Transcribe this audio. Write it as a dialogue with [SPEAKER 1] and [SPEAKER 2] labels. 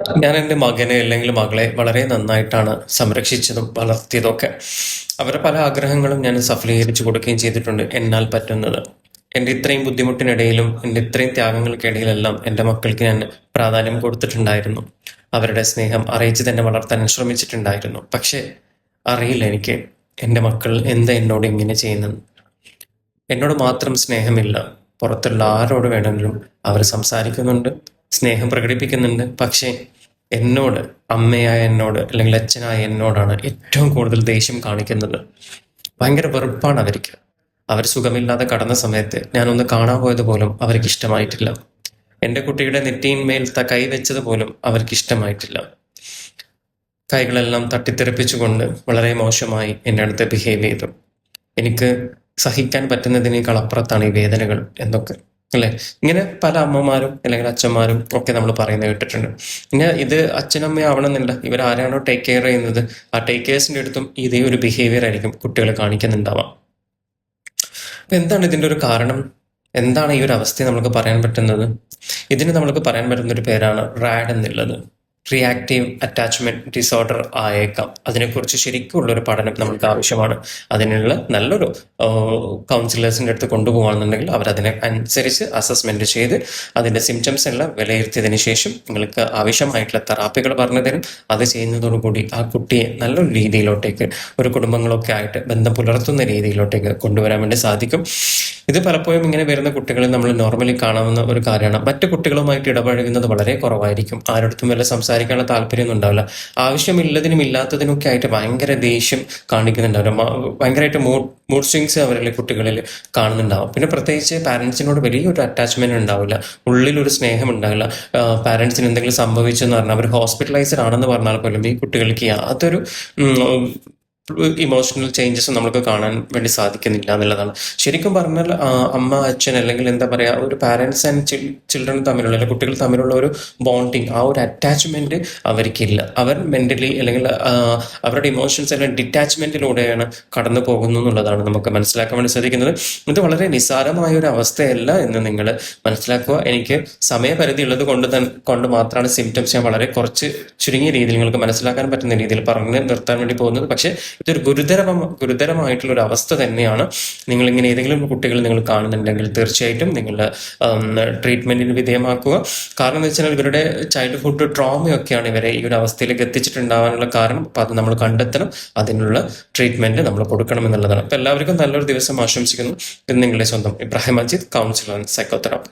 [SPEAKER 1] ഞാൻ എന്റെ മകനെ അല്ലെങ്കിൽ മകളെ വളരെ നന്നായിട്ടാണ് സംരക്ഷിച്ചതും വളർത്തിയതൊക്കെ. അവരുടെ പല ആഗ്രഹങ്ങളും ഞാൻ സഫലീകരിച്ചു കൊടുക്കുകയും ചെയ്തിട്ടുണ്ട്. എന്നാൽ പറ്റുന്നത് എന്റെ ഇത്രയും ബുദ്ധിമുട്ടിനിടയിലും എന്റെ ഇത്രയും ത്യാഗങ്ങൾക്കിടയിലെല്ലാം എന്റെ മക്കൾക്ക് ഞാൻ പ്രാധാന്യം കൊടുത്തിട്ടുണ്ടായിരുന്നു. അവരുടെ സ്നേഹം അറിയിച്ച് തന്നെ വളർത്താൻ ശ്രമിച്ചിട്ടുണ്ടായിരുന്നു. പക്ഷേ അറിയില്ല എനിക്ക് എന്റെ മക്കൾ എന്താ എന്നോട് ഇങ്ങനെ ചെയ്യുന്നത്? എന്നോട് മാത്രം സ്നേഹമില്ല. പുറത്തുള്ള ആരോട് വേണമെങ്കിലും അവർ സംസാരിക്കുന്നുണ്ട്. സ്നേഹം പ്രകടിപ്പിക്കുന്നുണ്ട്. പക്ഷേ എന്നോട് അമ്മയായ എന്നോട് അല്ലെങ്കിൽ അച്ഛനായ എന്നോടാണ് ഏറ്റവും കൂടുതൽ ദേഷ്യം കാണിക്കുന്നത്. ഭയങ്കര വെറുപ്പാണ് അവർക്ക്. അവർ സുഖമില്ലാതെ കടന്ന സമയത്ത് ഞാനൊന്ന് കാണാൻ പോയത് പോലും അവർക്ക് ഇഷ്ടമായിട്ടില്ല. എന്റെ കുട്ടിയുടെ നെറ്റിയിന്മേൽ ത കൈ വെച്ചത് പോലും അവർക്ക് ഇഷ്ടമായിട്ടില്ല. കൈകളെല്ലാം തട്ടിത്തെറിപ്പിച്ചുകൊണ്ട് വളരെ മോശമായി എന്റെ അടുത്ത് ബിഹേവ് ചെയ്തു. എനിക്ക് സഹിക്കാൻ പറ്റുന്നതിനേക്കാൾ അപ്പുറത്താണ് ഈ വേദനകൾ എന്നൊക്കെ. അല്ലെ? ഇങ്ങനെ പല അമ്മമാരും അല്ലെങ്കിൽ അച്ഛന്മാരും ഒക്കെ നമ്മൾ പറയുന്നത് കേട്ടിട്ടുണ്ട്. പിന്നെ ഇത് അച്ഛനമ്മയാവണമെന്നില്ല. ഇവർ ആരാണോ ടേക്ക് കെയർ ചെയ്യുന്നത്? ആ ടേക്ക് കെയേഴ്സിന്റെ അടുത്തും ഇതേ ഒരു ബിഹേവിയർ ആയിരിക്കും കുട്ടികൾ കാണിക്കുന്നുണ്ടാവാം. അപ്പൊ എന്താണ് ഇതിന്റെ ഒരു കാരണം? എന്താണ് ഈ ഒരു അവസ്ഥയെ നമുക്ക് പറയാൻ പറ്റുന്നത്? ഇതിന് നമുക്ക് പറയാൻ പറ്റുന്ന ഒരു പേരാണ് റാഡ് എന്നുള്ളത്. റിയാക്റ്റീവ് അറ്റാച്ച്മെന്റ് ഡിസോർഡർ ആയേക്കാം. അതിനെക്കുറിച്ച് ശരിക്കുള്ള ഒരു പഠനം നമ്മൾക്ക് ആവശ്യമാണ് അതിനുള്ള നല്ലൊരു കൗൺസിലേഴ്സിന്റെ അടുത്ത് കൊണ്ടുപോകുകയാണെന്നുണ്ടെങ്കിൽ അവർ അതിനെ അനുസരിച്ച് അസസ്മെന്റ് ചെയ്ത് അതിന്റെ സിംറ്റംസ് എല്ലാം വിലയിരുത്തിയതിന് ശേഷം നിങ്ങൾക്ക് ആവശ്യമായിട്ടുള്ള തെറാപ്പികൾ പറഞ്ഞു തരും. അത് ചെയ്യുന്നതോടുകൂടി ആ കുട്ടിയെ നല്ലൊരു രീതിയിലോട്ടേക്ക് ഒരു കുടുംബങ്ങളൊക്കെ ആയിട്ട് ബന്ധം പുലർത്തുന്ന രീതിയിലോട്ടേക്ക് കൊണ്ടുവരാൻ വേണ്ടി സാധിക്കും. ഇത് പലപ്പോഴും ഇങ്ങനെ വരുന്ന കുട്ടികളെ നമ്മൾ നോർമലി കാണാവുന്ന ഒരു കാര്യമാണ്. മറ്റു കുട്ടികളുമായിട്ട് ഇടപഴകുന്നത് വളരെ കുറവായിരിക്കും. ആരോടത്തും വല്ല സംസാരിക്കാനുള്ള താല്പര്യമൊന്നും ഉണ്ടാവില്ല. ആവശ്യമില്ലതിനും ഇല്ലാത്തതിനും ഒക്കെ ആയിട്ട് ഭയങ്കര ദേഷ്യം കാണിക്കുന്നുണ്ടാവില്ല. ഭയങ്കരമായിട്ട് മൂഡ് മൂഡ് സ്വിങ്സ് അവരിലെ കുട്ടികളിൽ കാണുന്നുണ്ടാവും. പിന്നെ പ്രത്യേകിച്ച് പാരൻസിനോട് വലിയൊരു അറ്റാച്ച്മെന്റ് ഉണ്ടാവില്ല. ഉള്ളിലൊരു സ്നേഹം ഉണ്ടാവില്ല. പാരൻസിന് എന്തെങ്കിലും സംഭവിച്ചെന്ന് പറഞ്ഞാൽ അവർ ഹോസ്പിറ്റലൈസ്ഡ് ആണെന്ന് പറഞ്ഞാൽ പോലും ഈ കുട്ടികൾക്ക് യാതൊരു ഇമോഷണൽ ചേഞ്ചസ് നമുക്ക് കാണാൻ വേണ്ടി സാധിക്കുന്നില്ല എന്നുള്ളതാണ്. ശരിക്കും പറഞ്ഞാൽ അമ്മ അച്ഛൻ അല്ലെങ്കിൽ എന്താ പറയാ ഒരു പാരന്റ്സ് ആൻഡ് ചിൽഡ്രൻ തമ്മിലുള്ള അല്ലെങ്കിൽ കുട്ടികൾ തമ്മിലുള്ള ഒരു ബോണ്ടിങ് ആ ഒരു അറ്റാച്ച്മെന്റ് അവർക്കില്ല. അവർ മെന്റലി അല്ലെങ്കിൽ അവരുടെ ഇമോഷൻസ് അല്ലെങ്കിൽ ഡിറ്റാച്ച്മെന്റിലൂടെയാണ് കടന്നു പോകുന്നു എന്നുള്ളതാണ് നമുക്ക് മനസ്സിലാക്കാൻ വേണ്ടി സാധിക്കുന്നത്. ഇത് വളരെ നിസ്സാരമായ ഒരു അവസ്ഥയല്ല എന്ന് നിങ്ങൾ മനസ്സിലാക്കുക. എനിക്ക് സമയപരിധി ഉള്ളത് കൊണ്ട് തന്നെ കൊണ്ട് മാത്രമാണ് സിംറ്റംസ് ഞാൻ വളരെ കുറച്ച് ചുരുങ്ങിയ രീതിയിൽ നിങ്ങൾക്ക് മനസ്സിലാക്കാൻ പറ്റുന്ന രീതിയിൽ പറഞ്ഞ് നിർത്താൻ വേണ്ടി പോകുന്നത്. പക്ഷേ ഇതൊരു ഗുരുതര ഗുരുതരമായിട്ടുള്ള ഒരു അവസ്ഥ തന്നെയാണ്. നിങ്ങൾ ഇങ്ങനെ ഏതെങ്കിലും കുട്ടികൾ നിങ്ങൾ കാണുന്നുണ്ടെങ്കിൽ തീർച്ചയായിട്ടും നിങ്ങൾ ട്രീറ്റ്മെന്റിന് വിധേയമാക്കുക. കാരണം എന്ന് വെച്ചാൽ ഇവരുടെ ചൈൽഡ്ഹുഡ് ട്രോമയൊക്കെയാണ് ഇവരെ ഈ ഒരു അവസ്ഥയിലേക്ക് എത്തിച്ചിട്ടുണ്ടാവാനുള്ള കാരണം. അപ്പൊ അത് നമ്മൾ കണ്ടെത്തണം. അതിനുള്ള ട്രീറ്റ്മെന്റ് നമ്മൾ കൊടുക്കണം എന്നുള്ളതാണ്. അപ്പൊ എല്ലാവർക്കും നല്ലൊരു ദിവസം ആശംസിക്കുന്നു. ഇത് നിങ്ങളുടെ സ്വന്തം Ibrahim Ajith counsellor and psychotherapist